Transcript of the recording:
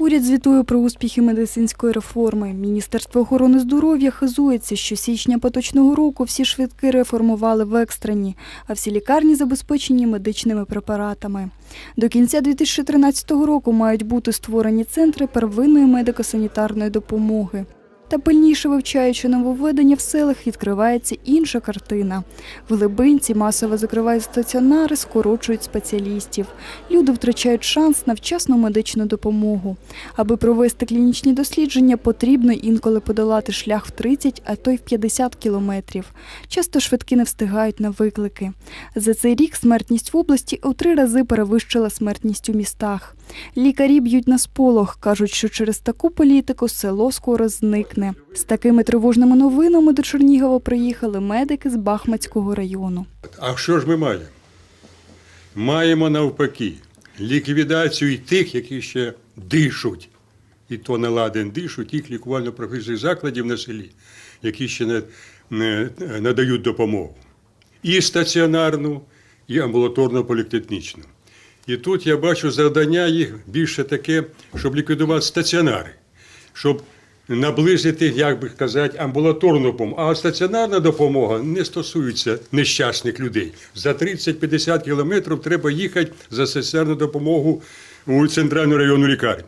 Уряд звітує про успіхи медицинської реформи. Міністерство охорони здоров'я хизується, що січня поточного року всі швидки реформували в екстрені, а всі лікарні забезпечені медичними препаратами. До кінця 2013 року мають бути створені центри первинної медико-санітарної допомоги. Та пильніше вивчаючи нововведення в селах, відкривається інша картина. В глибинці масово закривають стаціонари, скорочують спеціалістів. Люди втрачають шанс на вчасну медичну допомогу. Аби провести клінічні дослідження, потрібно інколи подолати шлях в 30, а то й в 50 кілометрів. Часто швидкі не встигають на виклики. За цей рік смертність в області у три рази перевищила смертність у містах. Лікарі б'ють на сполох, кажуть, що через таку політику село скоро зникне. З такими тривожними новинами до Чернігова приїхали медики з Бахмацького району. А що ж ми маємо? Маємо навпаки ліквідацію і тих, які ще дишуть, і то на ладен дишуть, тих лікувально-професійних закладів на селі, які ще не, не надають допомогу. І стаціонарну, і амбулаторно-політехнічну. І тут я бачу завдання їх більше таке, щоб ліквідувати стаціонари, щоб наблизити, як би казати, амбулаторну допомогу. А стаціонарна допомога не стосується нещасних людей. За 30-50 кілометрів треба їхати за стаціонарну допомогу у центральну районну лікарню.